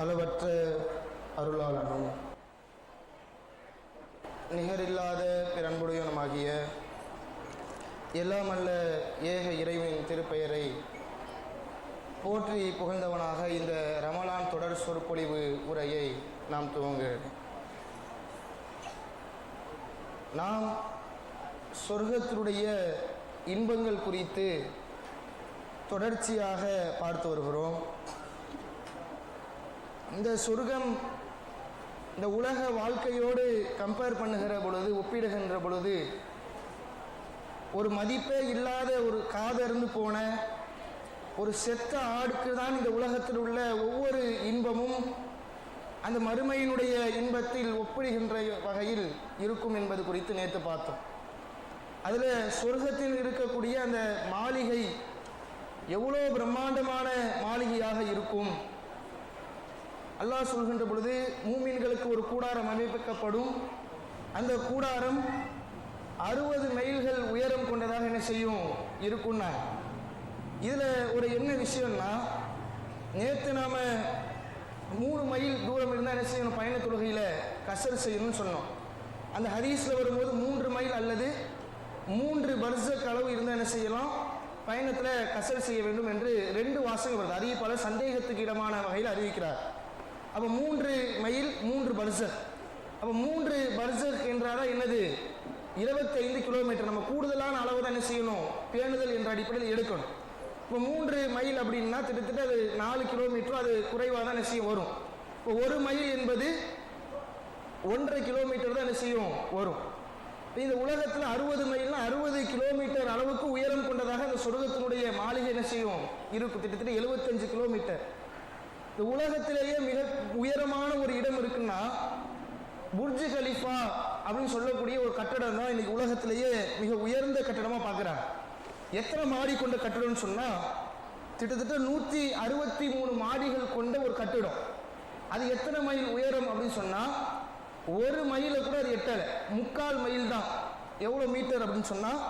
அளவற்ற அருளாளனும் நிகரில்லாத பிறன்புடையவனுமாகிய எல்லாமல்ல ஏக இறைவனின் திருப்பெயரை போற்றி புகழ்ந்தவனாக இந்த ரமலான் தொடர் சொற்பொழிவு உரையை நாம் துவங்குகிறேன் நாம் சொர்க்கத்தினுடைய இன்பங்கள் குறித்து தொடர்ச்சியாக பார்த்து வருகிறோம். இந்த சொர்க்கம் இந்த உலக வாழ்க்கையோடு கம்பேர் பண்ணுகிற பொழுது ஒப்பிடுகின்ற பொழுது ஒரு மதிப்பே இல்லாத ஒரு காதர்ந்து போன ஒரு செத்த ஆடுக்கு தான் இந்த உலகத்தில் உள்ள ஒவ்வொரு இன்பமும் அந்த மறுமையினுடைய இன்பத்தில் ஒப்பிடுகின்ற வகையில் இருக்கும் என்பது குறித்து நேற்று பார்த்தோம். அதில் சொர்க்கத்தில் இருக்கக்கூடிய அந்த மாளிகை எவ்வளோ பிரம்மாண்டமான மாளிகையாக இருக்கும்? அல்லாஹ் சொல்கின்ற பொழுது மூமீன்களுக்கு ஒரு கூடாரம் அமைப்பிக்கப்படும் அந்த கூடாரம் அறுபது மைல்கள் உயரம் கொண்டதாக என்ன செய்யும்? இருக்கும்னா இதில் ஒரு என்ன விஷயம்னா நேற்று நாம் மூணு மைல் தூரம் இருந்தால் என்ன செய்யணும்? பயண தொழுகையில் கசர் செய்யணும்னு சொன்னோம். அந்த ஹதீஸில் வரும்போது மூன்று மைல் அல்லது மூன்று பர்சக் அளவு இருந்தால் என்ன செய்யலாம்? பயணத்தில் கசர் செய்ய வேண்டும் என்று ரெண்டு வாசகம் வருது. அறிவிப்பாளர் சந்தேகத்துக்கு இடமான வகையில் அறிவிக்கிறார். அப்போ மூன்று மைல் மூன்று பல்சர் அப்போ மூன்று பல்சர் என்றால் என்னது? இருபத்தைந்து கிலோமீட்டர். நம்ம கூடுதலான அளவு தான் என்ன செய்யணும். பேணுதல் என்ற அடிப்படையில் எடுக்கணும். இப்போ மூன்று மைல் அப்படின்னா கிட்டத்தட்ட அது நாலு கிலோமீட்டரும் அது குறைவாக தான் என்ன செய்யும் வரும். இப்போ ஒரு மைல் என்பது ஒன்றரை கிலோமீட்டர் தான் என்ன செய்யும் வரும். இந்த உலகத்தில் அறுபது மைல்னா அறுபது கிலோமீட்டர் அளவுக்கு உயரம் கொண்டதாக அந்த சொர்க்கத்தினுடைய மாளிகை என்ன செய்யும்? இருக்கும். கிட்டத்தட்ட எழுபத்தஞ்சு கிலோமீட்டர். இந்த உலகத்திலேயே மிக உயரமான ஒரு இடம் இருக்குன்னா புர்ஜு கலிஃபா அப்படின்னு சொல்லக்கூடிய ஒரு கட்டடம் தான் இன்னைக்கு உலகத்திலேயே மிக உயர்ந்த கட்டடமாக பார்க்குறாங்க. எத்தனை மாடி கொண்ட கட்டடம்னு சொன்னால் கிட்டத்தட்ட நூற்றி அறுபத்தி மூணு மாடிகள் கொண்ட ஒரு கட்டிடம். அது எத்தனை மைல் உயரம் அப்படின்னு சொன்னால் ஒரு மைலை கூட அது எட்டலை. முக்கால் மைல் தான். எவ்வளோ மீட்டர் அப்படின்னு சொன்னால்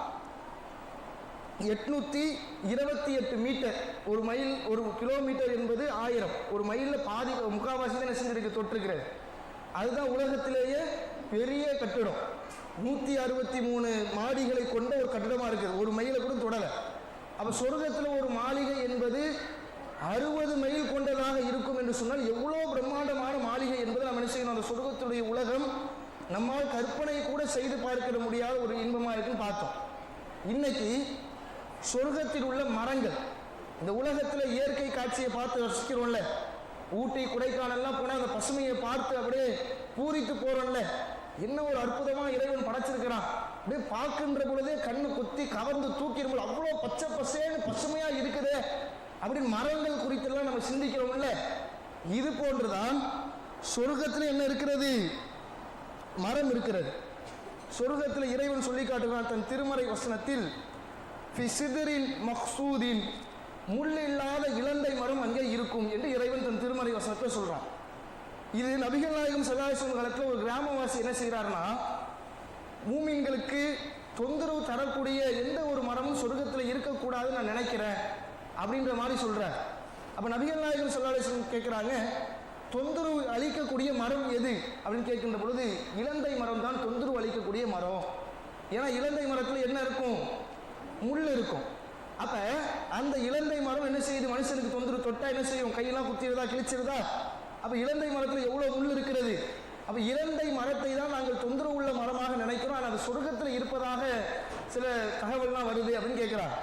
எட்நூற்றி இருபத்தி எட்டு மீட்டர். ஒரு மைல் ஒரு கிலோமீட்டர் என்பது ஆயிரம். ஒரு மைலில் பாதி முக்கால்வாசி தான் செஞ்சிருக்கு தொற்றுக்கிறது அதுதான் உலகத்திலேயே பெரிய கட்டிடம். நூற்றி அறுபத்தி மூணு மாடிகளை கொண்ட ஒரு கட்டிடமாக இருக்குது. ஒரு மைலை கூட தொடலை. அப்போ சொர்க்கத்தில் ஒரு மாளிகை என்பது அறுபது மைல் கொண்டதாக இருக்கும் என்று சொன்னால் எவ்வளோ பிரம்மாண்டமான மாளிகை என்பதை நம்ம என்ன செய்யணும்? அந்த சொர்க்கத்துடைய உலகம் நம்மால் கற்பனை கூட செய்து பார்க்க முடியாத ஒரு இன்பமாக இருக்குன்னு பார்த்தோம். இன்னைக்கு சொர்க்கத்தில் உள்ள மரங்கள். இந்த உலகத்தில் இயற்கை காட்சியை பார்த்து ரசிக்கிறோம்ல. ஊட்டி கொடைக்கானல்லாம் போனால் அந்த பசுமையை பார்த்து அப்படியே பூரித்து போகிறோம்ல என்ன ஒரு அற்புதமாக இறைவன் படைச்சிருக்கிறான். அப்படியே பார்க்கின்ற பொழுதே கண்ணு குத்தி கவர்ந்து தூக்கிடும் அவ்வளோ பச்சை பசேன்னு பசுமையாக இருக்குது அப்படின்னு மரங்கள் குறித்தெல்லாம் நம்ம சிந்திக்கிறோம்ல. இது போன்றுதான் சொர்க்கத்தில் என்ன இருக்கிறது? மரம் இருக்கிறது. சொர்க்கத்தில் இறைவன் சொல்லி காட்டுகிறான் தன் திருமறை வசனத்தில் ஃபிசிதரின் மக்சூதின் முள் இல்லாத இலந்தை மரம் அங்கே இருக்கும் என்று இறைவன் தன் திருமறை வசனத்தை சொல்கிறான் இது நபிகள் நாயகம் சதாசிவம் காலத்தில் ஒரு கிராமவாசி என்ன செய்கிறாருன்னா மூமின்களுக்கு தொந்தரவு தரக்கூடிய எந்த ஒரு மரமும் சொர்க்கத்தில் இருக்கக்கூடாதுன்னு நான் நினைக்கிறேன் அப்படின்ற மாதிரி சொல்கிறார் அப்போ நபிகள் நாயகம் சல்லாஹம் கேட்குறாங்க தொந்தரவு அளிக்கக்கூடிய மரம் எது அப்படின்னு கேட்கின்ற பொழுது இலந்தை மரம் தான் தொந்தரவு அளிக்கக்கூடிய மரம். ஏன்னா இலந்தை மரத்தில் என்ன இருக்கும்? முள் இருக்கும் அப்போ அந்த இலந்தை மரம் என்ன செய்யுது? மனுஷனுக்கு தொந்தரவு தொட்டா என்ன செய்யும்? கையெல்லாம் குத்திடுதா? கிழிச்சிருதா அப்போ இலந்தை மரத்தில் எவ்வளோ முள் இருக்கிறது? அப்போ இலந்தை மரத்தை தான் நாங்கள் தொந்தரவு உள்ள மரமாக நினைக்கிறோம். ஆனால் அது சொர்க்கத்தில் இருப்பதாக சில தகவல்லாம் வருது அப்படின்னு கேட்குறாங்க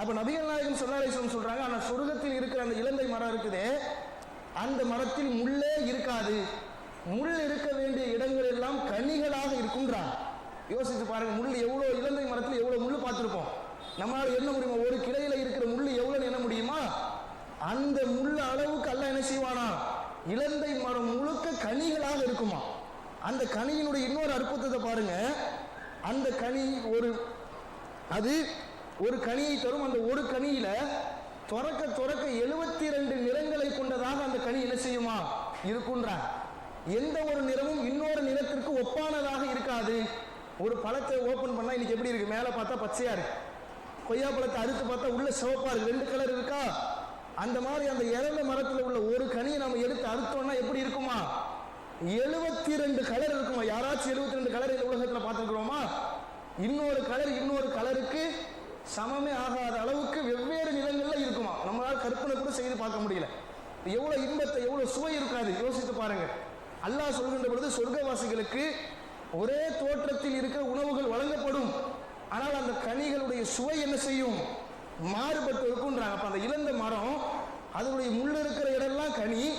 அப்போ நபிகள் நாயகம் சொல்லாலேஸ்வரம் சொல்கிறாங்க ஆனால் சொர்க்கத்தில் இருக்கிற அந்த இலந்தை மரம் இருக்குதே அந்த மரத்தில் முள்ளே இருக்காது. முள் இருக்க வேண்டிய இடங்கள் எல்லாம் கனிகளாக இருக்குன்றாங்க யோசித்து பாருங்க முள் எவ்வளோ இலந்தை மரத்தில் எவ்வளோ முள் பார்த்துருப்போம். நம்மளால் என்ன முடியுமா? ஒரு கிளையில இருக்கிற முள்ளு எவ்வளவு என்ன முடியுமா? அந்த முள் அளவுக்கு அல்ல என்ன செய்வானா? இலந்தை மரம் முழுக்க கனிகளாக இருக்குமா? அந்த கனியினுடைய இன்னொரு அற்புதத்தை பாருங்க. அந்த கனி ஒரு அது ஒரு கனியை தரும். அந்த ஒரு கனியில துறக்க துறக்க எழுபத்தி ரெண்டு நிறங்களை கொண்டதாக அந்த கனி என்ன செய்யுமா? இருக்குன்றான் எந்த ஒரு நிறமும் இன்னொரு நிறத்திற்கு ஒப்பானதாக இருக்காது. ஒரு பழத்தை ஓப்பன் பண்ணா இன்னைக்கு எப்படி இருக்கு? மேலே பார்த்தா பச்சையா இருக்கு. கொய்யா பழத்தை அறுத்து பார்த்தா உள்ள சிவப்பா இருக்கு. ரெண்டு கலர் இருக்கா? அந்த மாதிரி அந்த இறந்த மரத்தில் உள்ள ஒரு கனியை நம்ம எடுத்து அறுத்தோம்னா எப்படி இருக்குமா? எழுபத்தி ரெண்டு கலர் இருக்குமா? யாராச்சும் எழுபத்தி ரெண்டு கலர் இந்த உலகத்தில் பார்த்துருக்குறோமா? இன்னொரு கலர் இன்னொரு கலருக்கு சமமே ஆகாத அளவுக்கு வெவ்வேறு நிறங்கள்ல இருக்குமா? நம்மளால கற்பனை கூட செய்து பார்க்க முடியல. எவ்வளவு இன்பத்தை எவ்வளவு சுவை இருக்காது. யோசித்து பாருங்க. அல்லாஹ் சொல்கின்ற பொழுது சொர்க்கவாசிகளுக்கு ஒரே தோற்றத்தில் இருக்க உணவுகள் வழங்கப்படும். ஆனால் அந்த கனிகளுடைய சுவை என்ன செய்யும்? மாறுபட்டு இருக்குன்றாங்க அப்போ அந்த இழந்த மரம் அதனுடைய முள் இருக்கிற இடம்லாம் கனி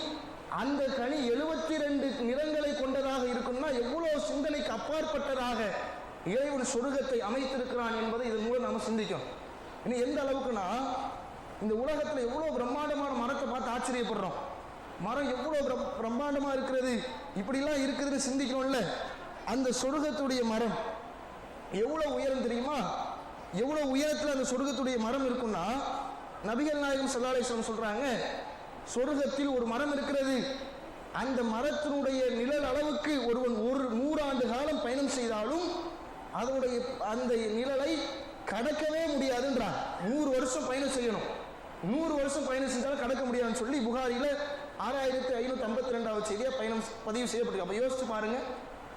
அந்த கனி எழுபத்தி ரெண்டு நிறங்களை கொண்டதாக இருக்கும்னா எவ்வளோ சிந்தனைக்கு அப்பாற்பட்டதாக இறைவன் சொருகத்தை அமைத்திருக்கிறான் என்பதை இதன் மூலம் நாம் சிந்திக்கும் இனி எந்த அளவுக்குன்னா இந்த உலகத்தில் எவ்வளோ பிரம்மாண்டமான மரத்தை பார்த்து ஆச்சரியப்படுறோம். மரம் எவ்வளோ பிரம்- இருக்கிறது இப்படிலாம் இருக்குதுன்னு சிந்திக்கணும்ல. அந்த சொருகத்துடைய மரம் எவ்வளோ உயரம் தெரியுமா? எவ்வளோ உயரத்தில் அந்த சொர்க்கத்துடைய மரம் இருக்கும்னா நபிகள் நாயகம் சல்லாலேஸ்வரம் சொல்கிறாங்க சொர்க்கத்தில் ஒரு மரம் இருக்கிறது. அந்த மரத்தினுடைய நிழல் அளவுக்கு ஒருவன் ஒரு நூறாண்டு காலம் பயணம் செய்தாலும் அதனுடைய அந்த நிழலை கடக்கவே முடியாதுன்றான். நூறு வருஷம் பயணம் செய்யணும். நூறு வருஷம் பயணம் செஞ்சாலும் கடக்க முடியாதுன்னு சொல்லி புகாரியில் ஆறாயிரத்தி ஐநூற்றி ஐம்பத்தி ரெண்டாவது செய்தியாக பயணம் பதிவு செய்யப்பட்டிருக்கு. அப்போ யோசிச்சு பாருங்கள்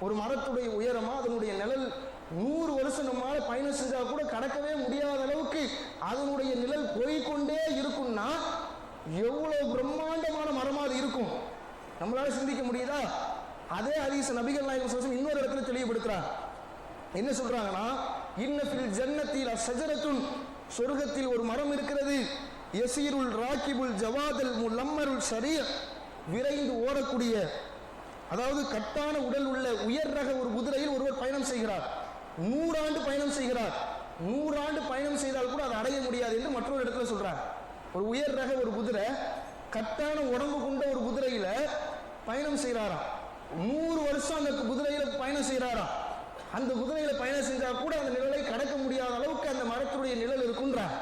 ஒரு மரத்துடைய உயரமாக அதனுடைய நிழல் நூறு வருஷம் நம்மளால பயணம் செஞ்சா கூட கடக்கவே முடியாத அளவுக்கு அதனுடைய நிழல் போய்க்கொண்டே இருக்கும்னா எவ்வளவு பிரம்மாண்டமான மரமா அது இருக்கும்? நம்மளால சிந்திக்க முடியுதா? அதே ஹதீஸ் நபிகள் நாயகம் சோசம் இன்னொரு இடத்துல தெளிவுபடுத்துறாங்க என்ன சொல்றாங்கன்னா இன்னத்தில் ஜன்னத்தில் அஷஜரத்துன் சொர்க்கத்தில் ஒரு மரம் இருக்கிறது. எசீருள் ராக்கிபுல் ஜவாதல் முல்லம்மருள் சரிய விரைந்து ஓடக்கூடிய அதாவது கட்டான உடல் உள்ள உயர் ரக ஒரு குதிரையில் ஒருவர் பயணம் செய்கிறார். நூறாண்டு பயணம் செய்கிறார். நூறாண்டு பயணம் செய்தால் கூட அதை அடைய முடியாது என்று மற்றொரு இடத்துல சொல்றார். ஒரு உயர் ரக ஒரு குதிரை கட்டான உடம்பு கொண்ட ஒரு குதிரையில பயணம் செய்கிறாராம். நூறு வருஷம் அந்த குதிரையில பயணம் செய்கிறாராம். அந்த குதிரையில பயணம் செஞ்சா கூட அந்த நிழலை கடக்க முடியாத அளவுக்கு அந்த மரத்துடைய நிழல் இருக்குன்றார்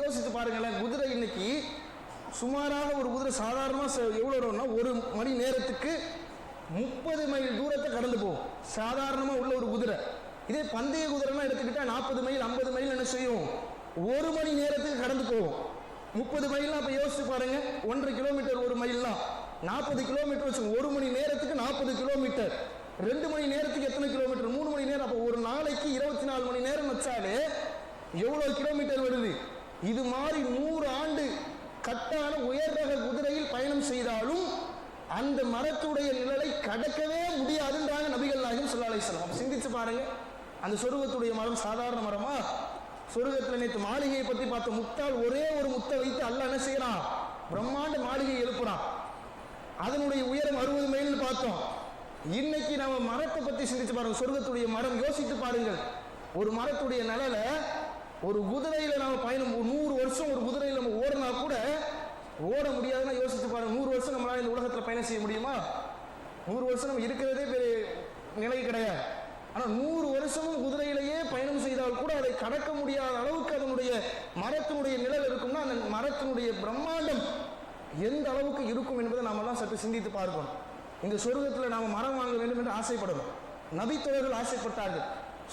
யோசித்து பாருங்களேன் குதிரை இன்னைக்கு சுமாராக ஒரு குதிரை சாதாரணமாக எவ்வளோ வரும்னா ஒரு மணி நேரத்துக்கு முப்பது மைல் தூரத்தை கடந்து போகும். சாதாரணமாக உள்ள ஒரு குதிரை. இதே பந்தய குதிரைலாம் எடுத்துக்கிட்டால் நாற்பது மைல் ஐம்பது மைல் என்ன செய்யும்? ஒரு மணி நேரத்துக்கு கடந்து போவோம் முப்பது மைல்லாம் அப்போ யோசிச்சு பாருங்க ஒன்றரை கிலோமீட்டர் ஒரு மைல்லாம். நாற்பது கிலோமீட்டர் வச்சு ஒரு மணி நேரத்துக்கு நாற்பது கிலோமீட்டர். ரெண்டு மணி நேரத்துக்கு எத்தனை கிலோமீட்டர்? மூணு மணி நேரம். அப்போ ஒரு நாளைக்கு இருபத்தி நாலு மணி நேரம் வச்சாலே எவ்வளோ கிலோமீட்டர் வருது? இது மாதிரி நூறு ஆண்டு கட்டான உயர் ரக குதிரையில் பயணம் செய்தாலும் அந்த மரத்துடைய நிழலை கடக்கவே முடியாதுன்றாங்க நபிகள் நாயகம் சொல்லாலை அலைஹி சிந்திச்சு பாருங்க. அந்த சொருகத்துடைய மரம் சாதாரண மரமா? சொருகத்தில் நேற்று மாளிகையை பத்தி பார்த்த முத்தால் ஒரே ஒரு முத்தை வைத்து அல்ல என்ன செய்யறான்? பிரம்மாண்ட மாளிகை எழுப்புறான். அதனுடைய உயரம் அறுபது மைல்னு பார்த்தோம். இன்னைக்கு நம்ம மரத்தை பத்தி சிந்திச்சு பாருங்க. சொர்க்கத்துடைய மரம் யோசித்து பாருங்கள். ஒரு மரத்துடைய நிழல ஒரு குதிரையில நாம பயணம் நூறு வருஷம் ஒரு குதிரையில நம்ம ஓடினா கூட ஓட முடியாதுன்னா யோசிச்சு பாருங்க. நூறு வருஷம் நம்மளால இந்த உலகத்துல பயணம் செய்ய முடியுமா? நூறு வருஷம் நம்ம இருக்கிறதே பெரிய நிலை கிடையாது. ஆனால் நூறு வருஷமும் குதிரையிலேயே பயணம் செய்தால் கூட அதை கடக்க முடியாத அளவுக்கு அதனுடைய மரத்தினுடைய நிழல் இருக்கும்னா அந்த மரத்தினுடைய பிரம்மாண்டம் எந்த அளவுக்கு இருக்கும் என்பதை நாமெல்லாம் சற்று சிந்தித்து பார்க்கணும். இந்த சொர்க்கத்தில் நாம் மரம் வாங்க வேண்டும் என்று ஆசைப்படணும். நபித்தோழர்கள் ஆசைப்பட்டார்கள்.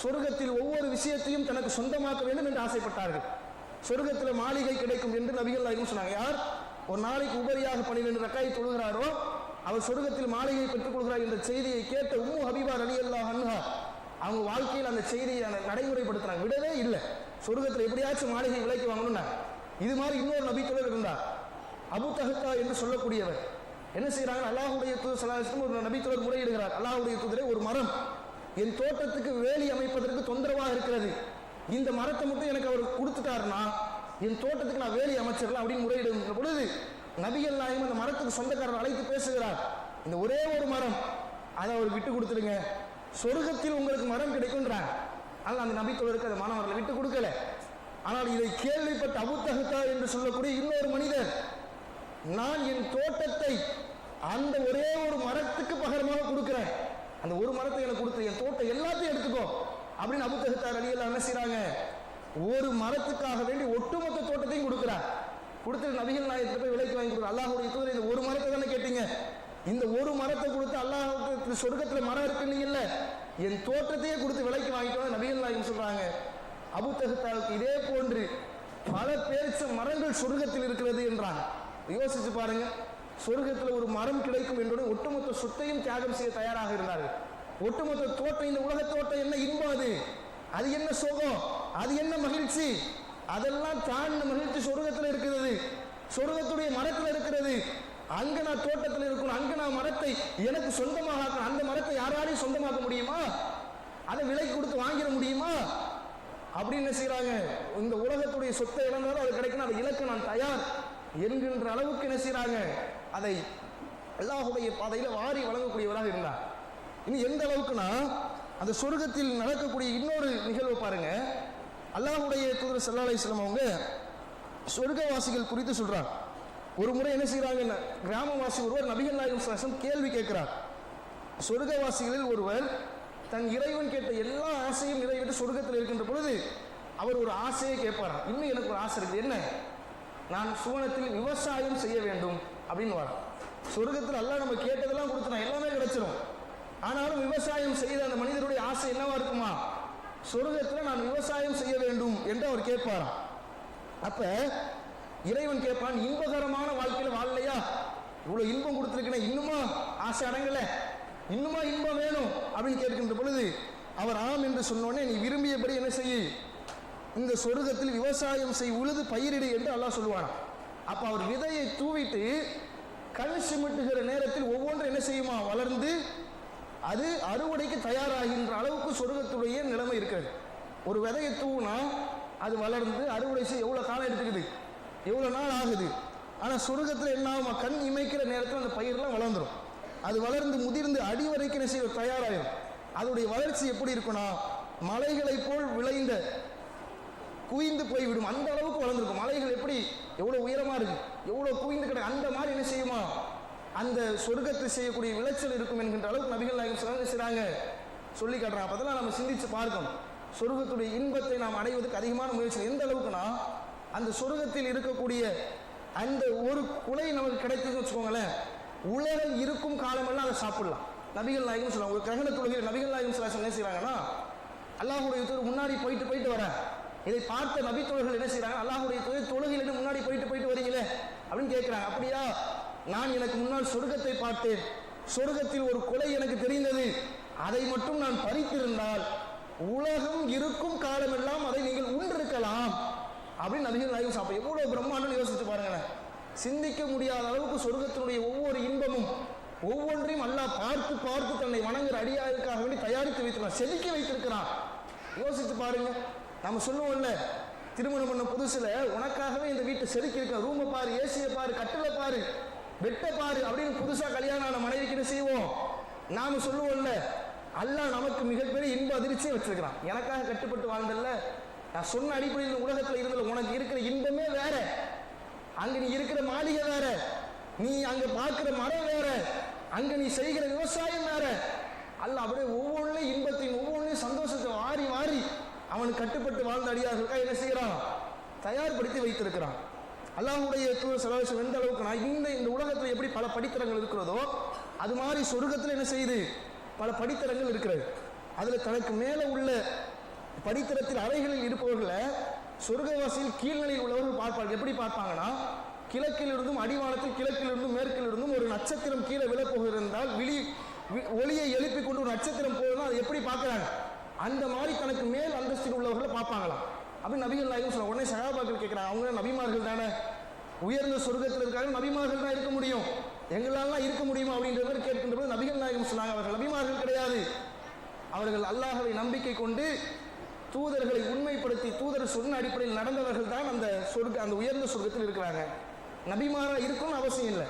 சொர்க்கத்தில் ஒவ்வொரு விஷயத்தையும் தனக்கு சொந்தமாக்க வேண்டும் என்று ஆசைப்பட்டார்கள். சொர்க்கத்தில் மாளிகை கிடைக்கும் என்று நபிகள் நாயகம் சொன்னாங்க. யார்? ஒரு நாளைக்கு உபரியாக பன்னிரெண்டு ரக்காய் தொழுகிறாரோ அவர் சொர்க்கத்தில் மாளிகை பெற்றுக் கொள்கிறார் என்ற செய்தியை கேட்ட உம்மு ஹபீபா அலி அல்லா அன்ஹா அவங்க வாழ்க்கையில் அந்த செய்தியை அந்த நடைமுறைப்படுத்துறாங்க. விடவே இல்லை. சொர்க்கத்தில் எப்படியாச்சும் மாளிகை விலைக்கு வாங்கணும்னா இது மாதிரி இன்னொரு நபித்தோழர் இருந்தார் அபு தஹத்தா என்று சொல்லக்கூடியவர் என்ன செய்யறாங்க அல்லாஹுடைய தூதர் சலாஹம் ஒரு நபித்தோழர் முறையிடுகிறார். அல்லாஹுடைய தூதரே ஒரு மரம். என் தோட்டத்துக்கு வேலி அமைப்பதற்கு தொந்தரவாக இருக்கிறது. இந்த மரத்தை மட்டும் எனக்கு அவர் கொடுத்துட்டாருன்னா என் தோட்டத்துக்கு நான் வேலி அமைச்சிடலாம் அப்படின்னு முறையிடுகின்ற பொழுது நபிகள் நாயகம் அந்த மரத்துக்கு சொந்தக்காரர் அழைத்து பேசுகிறார். இந்த ஒரே ஒரு மரம் அதை அவர் விட்டு கொடுத்துடுங்க. சொர்க்கத்தில் உங்களுக்கு மரம் கிடைக்கும்ன்றாங்க ஆனால் அந்த நபித்தோழருக்கு அந்த மாணவர்களை விட்டு கொடுக்கல. ஆனால் இதை கேள்விப்பட்ட அபுத்தகத்தா என்று சொல்லக்கூடிய இன்னொரு மனிதர் நான் என் தோட்டத்தை அந்த ஒரே ஒரு மரத்துக்கு பகரமாக கொடுக்கிறேன். அந்த ஒரு மரத்தை எனக்கு கொடுத்து என் தோட்டம் எல்லாத்தையும் எடுத்துக்கோ. அப்படின்னு அபுத்தகத்தார் அலியெல்லாம் என்ன செய்றாங்க. ஒரு மரத்துக்காக வேண்டி ஒட்டுமொத்த தோட்டத்தையும் கொடுக்குறார். கொடுத்துட்டு நபிகள் நாயகத்தை போய் விலைக்கு வாங்கி கொடுக்குறேன் அல்லாஹுடைய தூதர் இந்த ஒரு மரத்தை தானே கேட்டீங்க? இந்த ஒரு மரத்தை கொடுத்து அல்லாஹ் சொர்க்கத்துல மரம் இருக்குன்னு இல்ல. என் தோற்றத்தையே கொடுத்து விலைக்கு வாங்கிட்டு நபிகள் நாயகம் சொல்றாங்க. அபு தகுத்தாவுக்கு இதே போன்று பல பேரிச்ச மரங்கள் சொர்க்கத்தில் இருக்கிறது என்றாங்க. யோசிச்சு பாருங்க. சொர்க்கத்தில் ஒரு மரம் கிடைக்கும் என்றுடன் ஒட்டுமொத்த சொத்தையும் தியாகம் செய்ய தயாராக இருந்தார்கள். ஒட்டுமொத்த தோட்டம் இந்த உலக தோட்டம் என்ன இன்பம் அது? அது என்ன சோகம்? அது என்ன மகிழ்ச்சி? அதெல்லாம் தாண்டின மகிழ்ச்சி சொர்க்கத்தில் இருக்கிறது. சொர்க்கத்துடைய மரத்தில் இருக்கிறது. அங்க நான் தோட்டத்தில் இருக்கணும் அங்க நான் மரத்தை எனக்கு சொந்தமாக ஆக்கணும். அந்த மரத்தை யாராலையும் சொந்தமாக்க முடியுமா? அதை விலை கொடுத்து வாங்கிட முடியுமா? அப்படின்னு என்ன செய்றாங்க? இந்த உலகத்துடைய சொத்தை இழந்தாலும் அது கிடைக்கணும் அதை இலக்கு நான் தயார் என்கின்ற அளவுக்கு என்ன செய்யறாங்க அதை அல்லாஹுடைய பாதையில வாரி வழங்கக்கூடியவராக இருந்தார். இனி எந்த அளவுக்குன்னா அந்த சொர்க்கத்தில் நடக்கக்கூடிய இன்னொரு நிகழ்வு பாருங்க. அல்லாஹுடைய தூதர் சல்லா அலிஸ்லாம் அவங்க சொர்க்கவாசிகள் குறித்து சொல்றாங்க. ஒரு முறை என்ன செய்றாங்க கிராமவாசி ஒருவர் நபிகள் நாயகம் சாசம் கேள்வி கேட்கிறார். சொர்க்கவாசிகளில் ஒருவர் தன் இறைவன் கேட்ட எல்லா ஆசையும் நிறைவேற்றி சொர்க்கத்தில் இருக்கின்ற பொழுது அவர் ஒரு ஆசையை கேட்பாராம் இன்னும் எனக்கு ஒரு ஆசை இருக்குது. என்ன? நான் சுவனத்தில் விவசாயம் செய்ய வேண்டும் அப்படின்னு வரான். சொர்க்கத்தில் எல்லாம் நம்ம கேட்டதெல்லாம் கொடுத்துனா எல்லாமே கிடைச்சிடும் ஆனாலும் விவசாயம் செய்த அந்த மனிதருடைய ஆசை என்னவா இருக்குமா? சொர்க்கத்தில் நான் விவசாயம் செய்ய வேண்டும் என்று அவர் கேட்பாராம். அப்போ இறைவன் கேட்பான் இன்பகரமான வாழ்க்கையில வாழலையா? இவ்வளவு இன்பம் கொடுத்துருக்கேன் இன்னுமா ஆசை அடங்கல? இன்னுமா இன்பம் வேணும்? அப்படின்னு கேட்கின்ற பொழுது அவர் ஆம் என்று சொன்னோடனே நீ விரும்பியபடி என்ன செய்ய இந்த சொர்க்கத்தில் விவசாயம் செய் உழுது பயிரிடு என்று அல்லாஹ் சொல்லுவான். அப்ப அவர் விதையை தூவிட்டு கண் சிமிட்டுகிற நேரத்தில் ஒவ்வொன்றும் என்ன செய்யுமா? வளர்ந்து அது அறுவடைக்கு தயாராகின்ற அளவுக்கு சொர்க்கத்துடைய நிலைமை இருக்கிறது. ஒரு விதையை தூவுனா அது வளர்ந்து அறுவடை செய்ய எவ்வளோ காலம் எடுத்துக்குது? எவ்வளோ நாள் ஆகுது? ஆனால் சொர்க்கத்தில் என்ன ஆகும்? கண் இமைக்கிற நேரத்தில் அந்த பயிரெலாம் வளர்ந்துடும் அது வளர்ந்து முதிர்ந்து அடி வரைக்கும் செய்ய தயாராகிடும் அதோடைய வளர்ச்சி எப்படி இருக்குன்னா மலைகளைப் போல் விளைந்த குவிந்து போய்விடும். அந்த அளவுக்கு வளர்ந்துருக்கும். மலைகள் எப்படி? எவ்வளோ உயரமாக இருக்கு? எவ்வளோ குவிந்து கிடக்கு? அந்த மாதிரி என்ன செய்யுமா? அந்த சொர்க்கத்தை செய்யக்கூடிய விளைச்சல் இருக்கும் என்கின்ற அளவுக்கு நபிகள் நாயகம் சிறந்த செய்கிறாங்க சொல்லி காட்டுறாங்க. அப்போ நம்ம சிந்திச்சு பார்க்கணும். சொர்க்கத்துடைய இன்பத்தை நாம் அடைவதற்கு அதிகமான முயற்சி எந்த அளவுக்குன்னா அந்த சொர்க்கத்தில் இருக்கக்கூடிய அந்த ஒரு குலை நமக்கு கிடைக்குதுன்னு வச்சுக்கோங்களேன் உலகம் இருக்கும் காலமெல்லாம் அதை சாப்பிடலாம். நபிகள் நாயகம் சொல்லுவாங்க ஒரு கிரகண தொழுகையில் நபிகள் நாயகம் ஸல்லல்லாஹு என்ன செய்கிறாங்கன்னா அல்லாஹுடைய தூர் முன்னாடி போயிட்டு போயிட்டு வரேன் இதை பார்த்த நபி தொழில்கள் என்ன செய்கிறாங்க அல்லாஹுடைய தொழில் தொழுகையில் முன்னாடி போயிட்டு போயிட்டு வரீங்களே அப்படின்னு கேட்குறாங்க. அப்படியா? நான் எனக்கு முன்னால் சொர்க்கத்தை பார்த்தேன். சொர்க்கத்தில் ஒரு கொலை எனக்கு தெரிந்தது. அதை மட்டும் நான் பறித்திருந்தால் உலகம் இருக்கும் காலமெல்லாம் அதை நீங்கள் உண்டிருக்கலாம். அப்படின்னு நபிகள் நாயகம் சாப்பிடும் எவ்வளோ பிரம்மாண்டம் யோசிச்சு பாருங்களேன். சிந்திக்க முடியாத அளவுக்கு சொர்க்கத்தினுடைய ஒவ்வொரு இன்பமும் ஒவ்வொன்றையும் அல்லாஹ் பார்த்து பார்த்து தன்னை வணங்குற அடியாருக்காக வேண்டி தயாரித்து வைத்திருக்கிறான் செதுக்கி வைத்திருக்கிறான். யோசித்து பாருங்க. நம்ம சொல்லுவோம்ல திருமணம் பண்ண புதுசுல உனக்காகவே இந்த வீட்டை செதுக்கி இருக்க ரூமை பாரு ஏசியை பாரு கட்டில பாரு வெட்ட பாரு அப்படின்னு புதுசா கல்யாணம் ஆன மனைவிக்கிட்ட செய்வோம்? நாம சொல்லுவோம்ல அல்லாஹ் நமக்கு மிகப்பெரிய இன்ப அதிர்ச்சியை வச்சிருக்கிறான். எனக்காக கட்டுப்பட்டு வாழ்ந்தல்ல நான் சொன்ன அடிப்படையில் உலகத்தில் உலகத்துல உனக்கு இருக்கிற இன்பமே வேற. அங்க நீ இருக்கிற மாளிகை வேற. நீ அங்க பார்க்கிற மரம் வேற. அங்க நீ செய்கிற விவசாயம் வேற. அல்ல அப்படியே ஒவ்வொன்றையும் இன்பத்தையும் ஒவ்வொன்றையும் சந்தோஷத்தை மாறி மாறி அவன் கட்டுப்பட்டு வாழ்ந்த அடியார்களுக்காக என்ன செய்கிறான்? தயார்படுத்தி வைத்திருக்கிறான். அல்லாஹுடைய செலவசம் எந்த அளவுக்கு நான் இந்த இந்த உலகத்தில் எப்படி பல படித்தரங்கள் இருக்கிறதோ அது மாதிரி சொர்க்கத்தில் என்ன செய்யுது? பல படித்தரங்கள் இருக்கிறது. அதில் தனக்கு மேலே உள்ள படித்தரத்தில் அறைகளில் இருப்பவர்களை சொர்க்கவாசியில் கீழ்நிலையில் உள்ளவர்கள் பார்ப்பார்கள். எப்படி பார்ப்பாங்கன்னா கிழக்கில் இருந்தும் அடிவானத்தில் கிழக்கிலிருந்தும் மேற்கிலிருந்தும் மேற்கில் இருந்தும் ஒரு நட்சத்திரம் கீழே விழப்போகிறது விழி வி- ஒளியை எழுப்பி கொண்டு ஒரு நட்சத்திரம் போகுதுன்னா அதை எப்படி பார்க்கறாங்க? அந்த மாதிரி தனக்கு மேல் அந்தஸ்தில் உள்ளவர்களை பார்ப்பாங்களாம். அப்படி நபிகள் நாயகம் சொல்ல உடனே சகாபாக்கள் கேட்குறாங்க. அவங்க நபிமார்கள் தானே? உயர்ந்த சொர்க்கத்தில் இருக்காங்க நபிமார்கள் தான் இருக்க முடியும். எங்களாலாம் இருக்க முடியுமா அப்படின்ற மாதிரி கேட்கின்ற போது நபிகள் நாயகம் சொன்னாங்க. அவர்கள் நபிமார்கள் கிடையாது. அவர்கள் அல்லாஹவை நம்பிக்கை கொண்டு தூதர்களை உண்மைப்படுத்தி தூதர் சொன்ன அடிப்படையில் நடந்தவர்கள் தான் அந்த சொர்க்க அந்த உயர்ந்த சொர்க்கத்தில் இருக்கிறாங்க. நபிமாரா இருக்கும்னு அவசியம் இல்லை.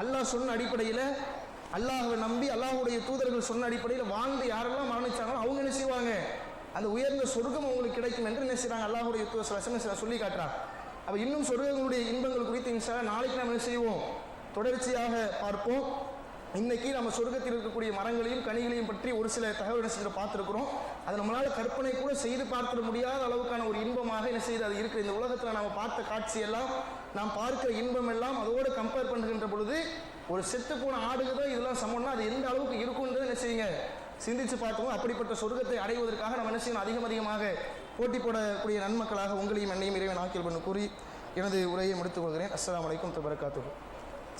அல்லாஹ் சொன்ன அடிப்படையில் அல்லாஹை நம்பி அல்லாஹுடைய தூதர்கள் சொன்ன அடிப்படையில் வாழ்ந்து யாரெல்லாம் மரணிச்சாங்களோ அவங்க என்ன செய்வாங்க? அந்த உயர்ந்த சொர்க்கம் அவங்களுக்கு கிடைக்கும் என்று என்ன செய்றாங்க? அல்லாஹுடைய தூதர் சொல்லி காட்டுறாங்க அப்போ இன்னும் சொர்க்கங்களுடைய இன்பங்கள் குறித்து இன்ஷா நாளைக்கு நாம் என்ன செய்வோம்? தொடர்ச்சியாக பார்ப்போம். இன்னைக்கு நம்ம சொர்க்கத்தில் இருக்கக்கூடிய மரங்களையும் கனிகளையும் பற்றி ஒரு சில தகவல் என்ன பார்த்துருக்குறோம். அது நம்மளால் கற்பனை கூட செய்து பார்த்துட முடியாத அளவுக்கான ஒரு இன்பமாக என்ன செய்து அது இருக்குது இந்த உலகத்தில் நாம் பார்த்த காட்சியெல்லாம் நாம் பார்க்குற இன்பம் எல்லாம் அதோடு கம்பேர் பண்ணுகின்ற பொழுது ஒரு செத்து போன ஆடுக்கு தான் இதெல்லாம் சமம்னா அது எந்த அளவுக்கு இருக்கும்ன்றது என்ன செய்யுங்க? சிந்திச்சு பார்த்தோம் அப்படிப்பட்ட சொர்க்கத்தை அடைவதற்காக நம்ம என்ன செய்யணும்? அதிகம் அதிகமாக போட்டி போடக்கூடிய நன்மக்களாக உங்களையும் என்னையும் இறைவன் ஆக்கியல் பண்ண கூறி எனது உரையை முடித்துக் கொள்கிறேன். அஸ்லாம் வலைக்கம் வரகாத்துஹு